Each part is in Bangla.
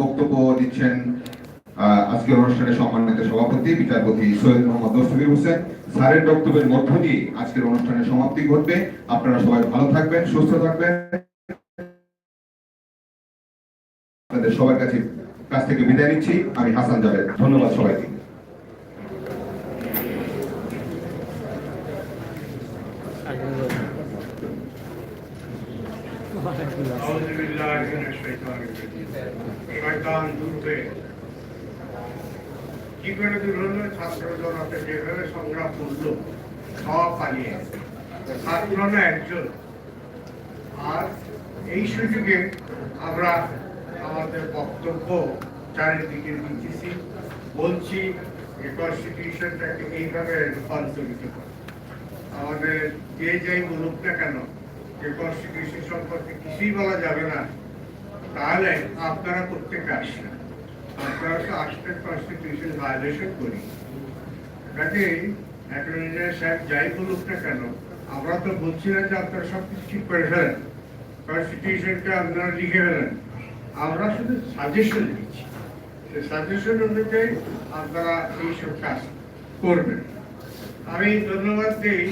বক্তব্য দিচ্ছেন আজকের অনুষ্ঠানের সম্মানিত সভাপতি, বিচারপতি সৈয়দ মোহাম্মদ দস্তগীর হোসেন। স্যারের বক্তব্যের মধ্য দিয়ে আজকের অনুষ্ঠানের সমাপ্তি ঘটবে। আপনারা সবাই ভালো থাকবেন, সুস্থ থাকবেন। আপনাদের সবার কাছে, কাছ থেকে বিদায় নিচ্ছি। আমি হাসান জাভেদ, ধন্যবাদ সবাইকে। أعوذ بالله من الشيطان الرجيم শয়তান দূর হয়ে কি করে দূর হলো ছাত্র জনতা যেভাবে সংগ্রাম করলো সব পালিয়ে গেছে। ছাত্র না একজন আর এই সুযোগে আমরা আমাদের বক্তব্য চারিদিকে দিচ্ছি বলছি যে কনস্টিটিউশনটাকে এইভাবে রূপান্তরিত করা আমাদের যে যাই বলুক না কেন যে কনস্টিটিউশন সম্পর্কে কিছুই বলা যাবে না, তাহলে আপনারা প্রত্যেকে আসবেন। আপনারা তো আসবেন কনস্টিটিউশন ভায়োলেশন করি। কাজেই অ্যাটর্নি জেনারেল সাহেব যাই বলুক না কেন, আমরা তো বলছি না যে আপনারা সব কিছু ঠিক করে ফেলেন। কনস্টিটিউশনটা আপনারা লিখে ফেলেন। আমরা শুধু সাজেশন দিচ্ছি। সেই সাজেশন অনুযায়ী আপনারা এইসব কাজ করবেন। আমি ধন্যবাদ দিই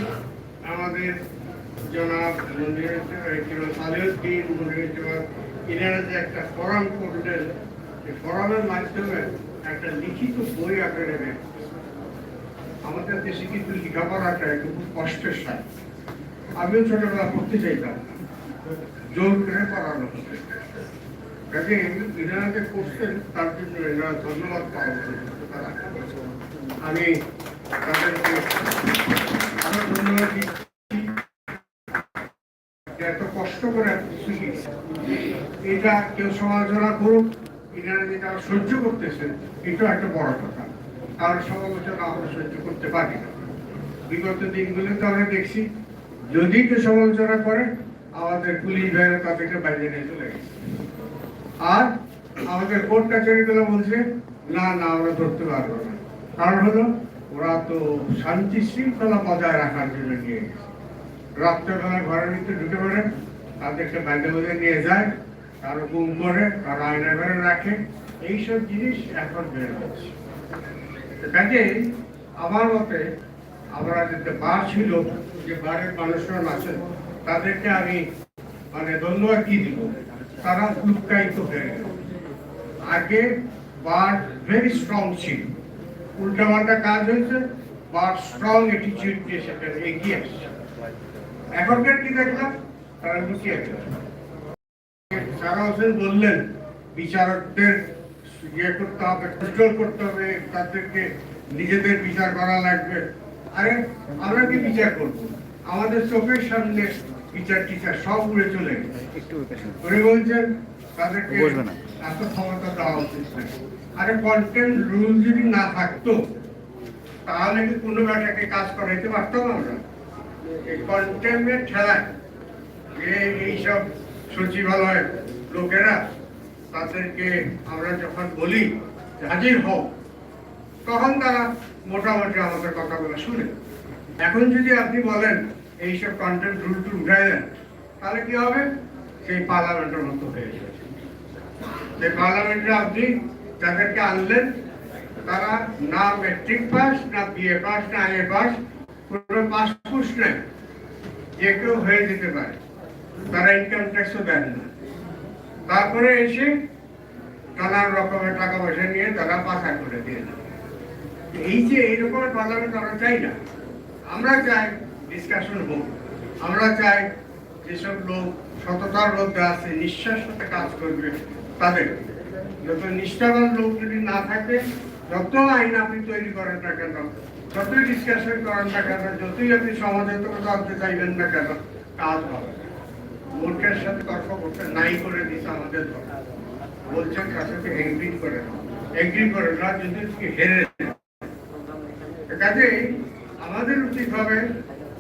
আমাদের জনাব মন্দির সালিউদ্দিন এনারা যে একটা ফোরাম করলেন এই ফোরামের মাধ্যমে একটা লিখিত বই বের করছেন। আমাদের দেশে কিন্তু লেখাপড়াটা একটু খুব কষ্টের সাথে আমিও ছোটবেলা পড়তে চাইতাম। জোর করে পড়ানো হতো কাজে এনারা যে করছেন, তার জন্য এনারা ধন্যবাদ পাওয়া উচিত। আমি তাদেরকে আরও ধন্যবাদ দিচ্ছি এটা কেউ সমালোচনা করুক, এনারা যেটা সহ্য করতেছেন এটা একটা বড় কথা। কারণ সমালোচনা আমরা সহ্য করতে পারি না। বিগত দিনগুলোতে আমরা দেখছি, যদি কেউ সমালোচনা করে, আমাদের পুলিশ ভাইয়েরা তাদেরকে বাইরে নিয়ে চলে গেছে। আর আমাদের কোর্ট কাছারিগুলো বলছে, না না, আমরা ধরতে পারব না। কারণ হলো, ওরা তো শান্তি শৃঙ্খলা বজায় রাখার জন্য নিয়ে গেছে। রাত্রেবেলা ঘরের ভিতরে ঢুকে পড়ে তাদেরকে বাইরে বেঁধে নিয়ে যায় কারও গুম করে কারও আয়না ঘরে রাখে। এইসব জিনিস এখন বের হচ্ছে। কাজেই আমার মতে আমরা যেতে বার ছিল, যে বারের মানুষরা আছে, তাদেরকে আমি মানে ধন্যবাদ কি দিব? তারা উৎকায়িত হয়ে গেল। আগে বার ভেরি স্ট্রং ছিল। উল্টাপাল্টা কাজ হয়েছে, বার স্ট্রং অ্যাটিচিউড দিয়ে সেটা এগিয়ে আসছে। এখনকার কি দেখলাম? তারা বললেন বিচারকদের ইয়ে করতে হবে কন্ট্রোল করতে হবে তাদেরকে নিজেদের বিচার করা লাগবে আরে আমরা কি বিচার করব আমাদের চোখের সামনে বিচার টিচার সব উড়ে চলে উনি বলছেন তাদেরকে এত ক্ষমতা দেওয়া উচিত আরে কন্টেন্ট রুল যদি না থাকতো তাহলে কি কোনো ব্যাটাকে কাজ করাইতে পারতাম আমরা এই কন্টেন্টের ঠেলায় এইসব সচিবালয় লোকেরা তাদেরকে আমরা যখন বলি হাজির হও, তখন তারা মোটামুটি আমাদের কথাগুলো শুনে। এখন যদি আপনি বলেন এইসব কন্টেন্ট রুল টুল উঠাই দেন, তাহলে কি হবে? সেই পার্লামেন্টের মতো হয়ে যাবে। সেই পার্লামেন্টে আপনি যাদেরকে আনলেন, তারা না মেট্রিক পাস না বিএ পাস না এ পাস কোনো পাস পুস নেই। যে কেউ হয়ে যেতে পারে। তারা ইনকাম ট্যাক্সও দেন না। তারপরে এসে নানান রকমের টাকা পয়সা নিয়ে তারা পাশা করে দিয়ে এই যে এইরকম পার্লামেন্ট আমরা চাই না। আমরা চাই ডিসকাশন হোক। আমরা চাই যেসব লোক, সততার মধ্যে আছে, নিঃশ্বাস সাথে কাজ করবে তাদের। যত নিষ্ঠাবান লোক যদি না থাকে, যত আইন আপনি তৈরি করেন না কেন, যতই ডিসকাশন করেন না কেন, যতই আপনি সমাজতকতা আনতে চাইবেন না কেন, কাজ হবে মূর্খের সাথে তর্ক করতে নাই করে দিচ্ছে আমাদের। বলছেন এগ্রি করে। এগ্রি করে না যদি হেরে আমাদের উচিত হবে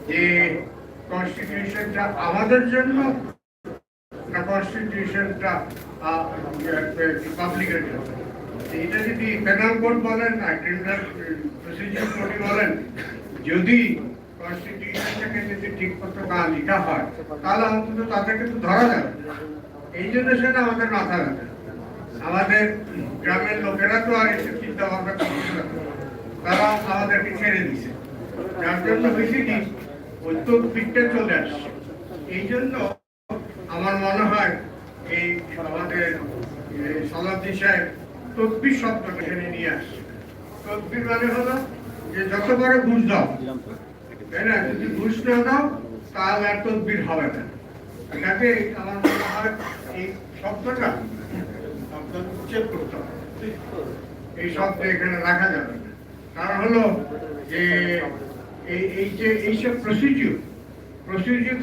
যে কনস্টিটিউশনটা আমাদের জন্য না কনস্টিটিউশনটা পাবলিকের জন্য। এটা যদি পেনাল কোড বলেন না ক্রিমিনাল প্রসিডিউর বলেন, যদি কনস্টিটিউশনটাকে যদি ঠিক মতো না লেখা হয়, তাহলে অন্তত তাদেরকে তো ধরা যাবে। এই জন্য সেটা আমাদের মাথা ব্যথা আমাদের গ্রামের লোকেরা তো আর এসব চিন্তা ভাবনা তারা আমাদেরকে ছেড়ে দিছে যার জন্য বেশি কি ওই তদবিরটা চলে আসছে। এই জন্য আমার মনে হয় এই আমাদের সলাদি সাহেব তদবির শব্দটা এখানে নিয়ে আসছে। তদবির মানে হলো যে যত বড় ঘুষ দাও তাই না? যদি দাও, তাহলে আর এই যে এই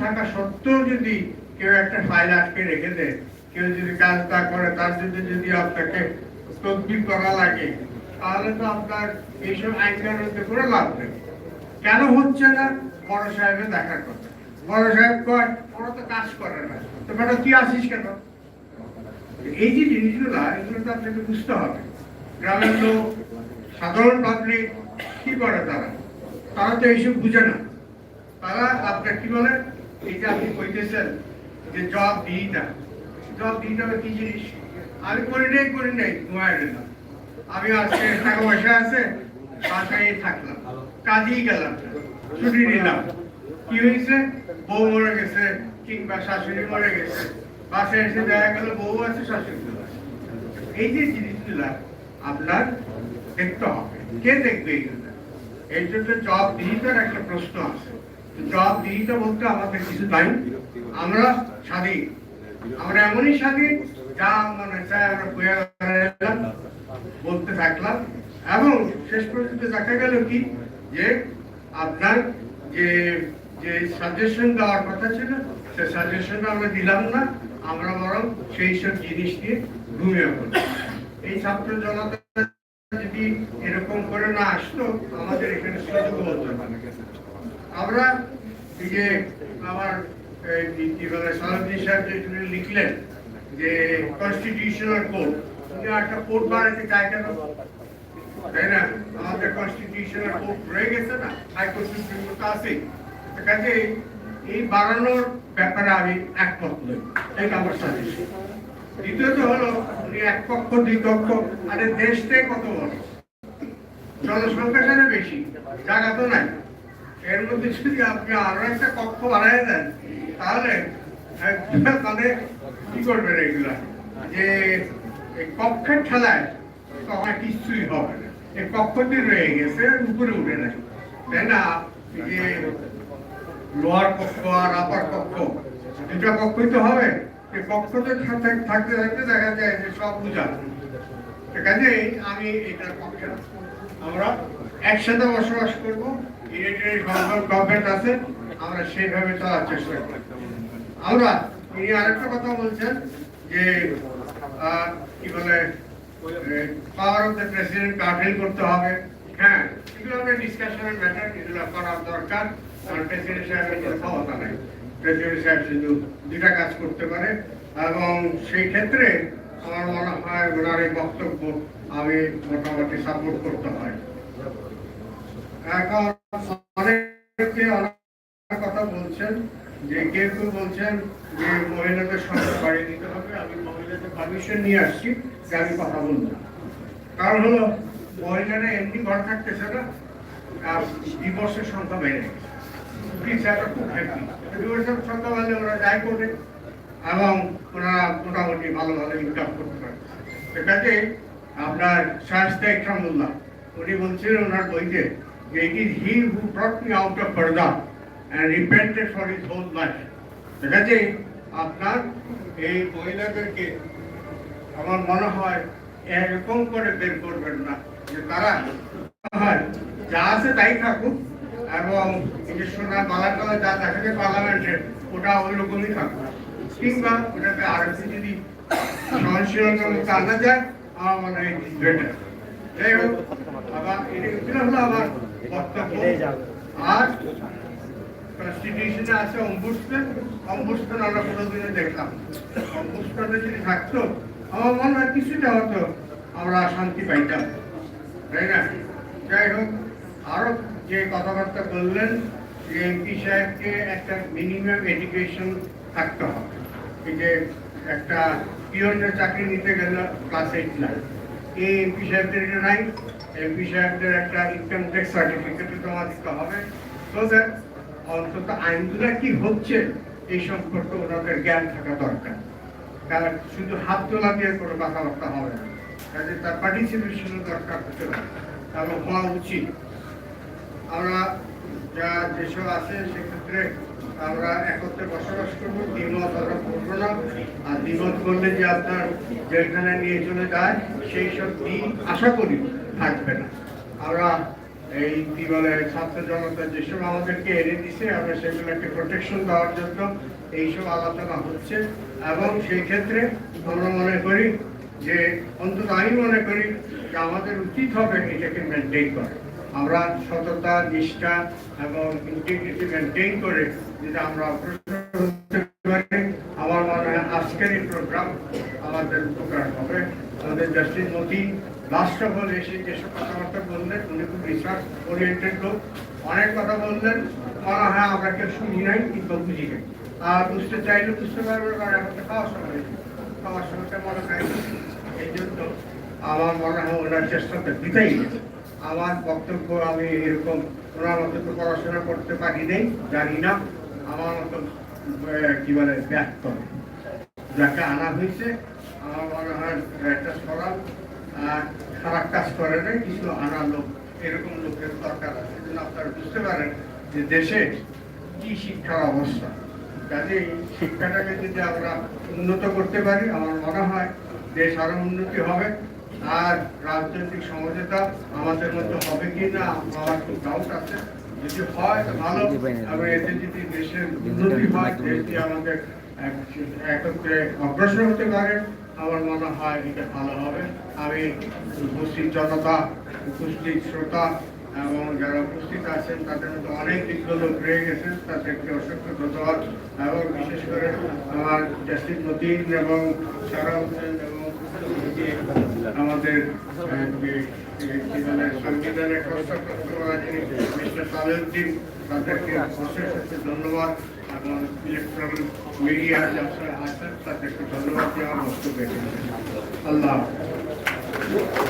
থাকা সত্ত্বেও যদি কেউ একটা ফাইল আটকে রেখে দেয়, কেউ যদি কাজটা করে, তার জন্য যদি আপনাকে তদবির করা লাগে, তাহলে তো আপনার এইসব আইন কানুনতে করে লাভ নেই। কেন হচ্ছে না? বড় সাহেবের দেখার কথা। বড় সাহেব কয়, ওরা তো কাজ করে না তো বেটা তুই আসিস কেন? এই যে জিনিসগুলো, এগুলো তো আপনাকে বুঝতে হবে। গ্রামের লোক, সাধারণ পাবলিক কি করে তারা? তারা তো এইসব বুঝে না। তারা আপনার কি বলে? এই যে আপনি কইতেছেন যে জব দিই না। জব দিই না কি জিনিস? আমি করি নাই করি নাই, ঘুমায় গেলাম আমি আজকে টাকা পয়সা আছে, বাসায় থাকলাম। কাজেই গেলাম। ছুটি নিলাম কি হয়েছে? বউ মরে গেছে, কিংবা শাশুড়ি মরে গেছে। বাসায় এসে দেখা গেল, বউ আছে, শাশুড়ি এই যে জিনিসগুলা আপনার দেখতে হবে। কে দেখবে এইগুলো এই জন্য? জব দিহিতার একটা প্রশ্ন আছে। জব দিহিতা বলতে আমাদের কিছু নাই। আমরা স্বাধীন। আমরা এমনই স্বাধীন, যা মনে চায় আমরা বইয়া বলতে থাকলাম। এবং শেষ পর্যন্ত দেখা গেল কি? যে আপনার যে যে সাজেশন দেওয়ার কথা ছিল, সে সাজেশন আমরা দিলাম না, আমরা বরং সেই সব জিনিস নিয়ে ঘুমিয়ে পড়লাম। এই ছাত্র জনতা যদি এরকম করে না আসতো, আমাদের এখানে সুযোগ হতো না। আমরা এই যে আমার কি- বলে সালাউদ্দিন সাহেব যে এখানে লিখলেন যে কনস্টিটিউশনাল কোর্ট একটা কোড বানাতে চায় কেন? তাই না? আমাদের কনস্টিটিউশনাল কোড রয়ে গেছে না? হাইকোর্ট সুপ্রিম কোর্ট আছে কাজে এই বাড়ানোর ব্যাপারে আমি একমত নই। এটা আমার সাজেশন দ্বিতীয়ত হলো এক পক্ষ দুই পক্ষ আরে দেশটাই কত বড়? জনসংখ্যা সেটা বেশি? জায়গা তো নাই। এর মধ্যে যদি আপনি আরও একটা কক্ষ বাড়াই দেন তাহলে আহ, মানে কি করবেন এগুলা? যে কক্ষের খেলায় তখন কিছুই হবে না। এই কক্ষটি রয়ে গেছে, উপরে উঠে নাই। তাই না? যে লোয়ার কক্ষ আর আপার কক্ষ দুটা কক্ষই তো হবে। এই কক্ষতে থাকতে থাকতে দেখা যায় যে সব বুঝা কাজেই আমি এটার পক্ষে আমরা একসাথে বসবাস করব। ইউনিটারি গভর্নমেন্ট আছে, আমরা সেইভাবে চলার চেষ্টা করি আমরা তিনি আরেকটা কথা বলছেন যে কি বলে power of the president curtail করতে হবে। হ্যাঁ এগুলো আমরা ডিসকাশনের ম্যাটার এগুলো করার দরকার। কারণ প্রেসিডেন্ট সাহেবের কোনো ক্ষমতা নাই। প্রেসিডেন্ট সাহেব শুধু দুটা কাজ করতে পারে। এবং সেই ক্ষেত্রে আমার মনে হয় ওনার এই বক্তব্য আমি মোটামুটি সাপোর্ট করতে হয় এখন অনেকে অনেক কথা বলছেন। যে কেউ কেউ বলছেন যে মহিলাদের সংখ্যা বাড়িয়ে দিতে হবে, আমি মহিলাদের পারমিশন নিয়ে আসছি, যে আমি কথা বলব কারণ হলো, মহিলারা এমনি ঘর থাকতেছে না আর ডিভোর্সের সংখ্যা বেড়ে বিচারটা খুব হ্যাপি ডিভোর্সের সংখ্যা বাড়লে ওরা যাই করে এবং ওনারা মোটামুটি ভালো ভালো ইনকাম করতে পারে কাজে আপনার শাস্তা ইকরামুল্লাহ, উনি বলছিলেন ওনার বইতে যে it is he who brought me out of purdah repented for his whole life তো কাজে আপনার এই মহিলাদেরকে আমার মনে হয় এরকম করে বের করবেন না। যে তারা হয় যা আছে তাই থাকুক, এবং এই যে যা দেখা যায় পার্লামেন্টে, ওটা ওই রকমই থাকুক। কিংবা ওটাকে আর যদি সহনশীলতার মধ্যে আনা যায়, আমার মনে হয় বেটার যাই হোক আবার এটা হলো আমার বক্তব্য। আর কনস্টিটিউশনে আছে অম্বুসম্যান অম্বুসম্যান আমরা কোনোদিনে দেখলাম অম্বুসম্যানে যদি থাকতো, আমার মনে হয় কিছুটা হতো আমরা শান্তি পাইতাম। তাই না? যাই হোক, আরও যে কথাবার্তা বললেন, যে এমপি সাহেবকে একটা মিনিমাম এডুকেশন থাকতে হবে। এই যে একটা পিওনের চাকরি নিতে গেলে ক্লাস এইট লাগে এই এমপি সাহেবদের এটা নাই এমপি সাহেবদের একটা ইনকাম ট্যাক্স সার্টিফিকেট জমা দিতে হবে। তো স্যার অন্তত আইনগুলো কি হচ্ছে, এই সম্পর্কে ওনাদের জ্ঞান থাকা দরকার। কারণ শুধু হাত তোলা দিয়ে কোনো কথাবার্তা হবে না। কাজে তার পার্টিসিপেশন দরকার হতে পারে। এবং হওয়া উচিত। আমরা যা যেসব আছে, সেক্ষেত্রে আমরা একত্রে বসবাস করব। দ্বিমত আমরা করব না। আর দ্বিমত করলে যে আপনার যেখানে নিয়ে চলে যায়, সেই সব দিন আশা করি থাকবে না। আমরা এই কি বলে ছাত্র জনতা যেসব আমাদেরকে এনে দিছে, আমরা সেগুলোকে প্রোটেকশন দেওয়ার জন্য এইসব আলোচনা হচ্ছে। এবং সেই ক্ষেত্রে আমরা মনে করি যে, অন্তত আমি মনে করি যে আমাদের উচিত হবে এটাকে মেনটেন করা। আমরা সততা, নিষ্ঠা এবং ইন্টিগ্রিটি মেনটেন করে যদি আমরা আজকের এই প্রোগ্রাম আমাদের উপকার হবে। আমাদের লাস্ট অফ অল এসে যেসব কথাবার্তা বললেন, উনি খুব রিসার্চ ওরিয়েন্টেড লোক। অনেক কথা বললেন মনে হয় আমরা কেউ শুনি নাই, কিন্তু বুঝি নাই। আর বুঝতে চাইলে বুঝতে পারবে কারণ এখন তো খাওয়ার সময় খাওয়ার সময়টা মনে হয় এই জন্য আমার মনে হয় ওনার চেষ্টাটা দিতেই আমার বক্তব্য আমি এরকম ওনার মতো তো পড়াশোনা করতে পারি নাই, জানি না। আমার মতো কি বলে ব্যক্ত যাকে আনা হয়েছে আমার মনে হয় একটা সরল আহ, খারাপ কাজ করে নাই কিছু আনা লোক এরকম লোকের দরকার আছে। যেন আপনারা বুঝতে পারেন যে দেশে কি শিক্ষার অবস্থা। কাজে শিক্ষাটাকে যদি আমরা উন্নত করতে পারি আমার মনে হয় দেশ আরও উন্নতি হবে আর রাজনৈতিক সমঝোতা আমাদের মধ্যে হবে কি না আমার খুব ডাউট আছে। যদি হয় ভালো। এবং এতে যদি দেশের উন্নতি হয় দেশটি আমাদের একত্রে অগ্রসর হতে পারে, আমার মনে হয় এটা ভালো হবে। আমি উপস্থিত জনতা, উপস্থিত শ্রোতা এবং যারা উপস্থিত আছেন, তাদের মধ্যে অনেক বিজ্ঞ রয়ে গেছেন। তাদেরকে অসংখ্য ধন্যবাদ। এবং বিশেষ করে আমার জাস্টিস মতিন এবং সারা হোসেন এবং আমাদের সংবিধানের প্রস্তাব মিস্টার সালেউদ্দিন, তাদেরকে অশেষ ধন্যবাদ। এবং ইলেকট্রনিক মিডিয়া যারা আছেন তাদেরকে ধন্যবাদ দেওয়ার বক্তব্য রেখেছেন। আল্লাহ হাফেজ।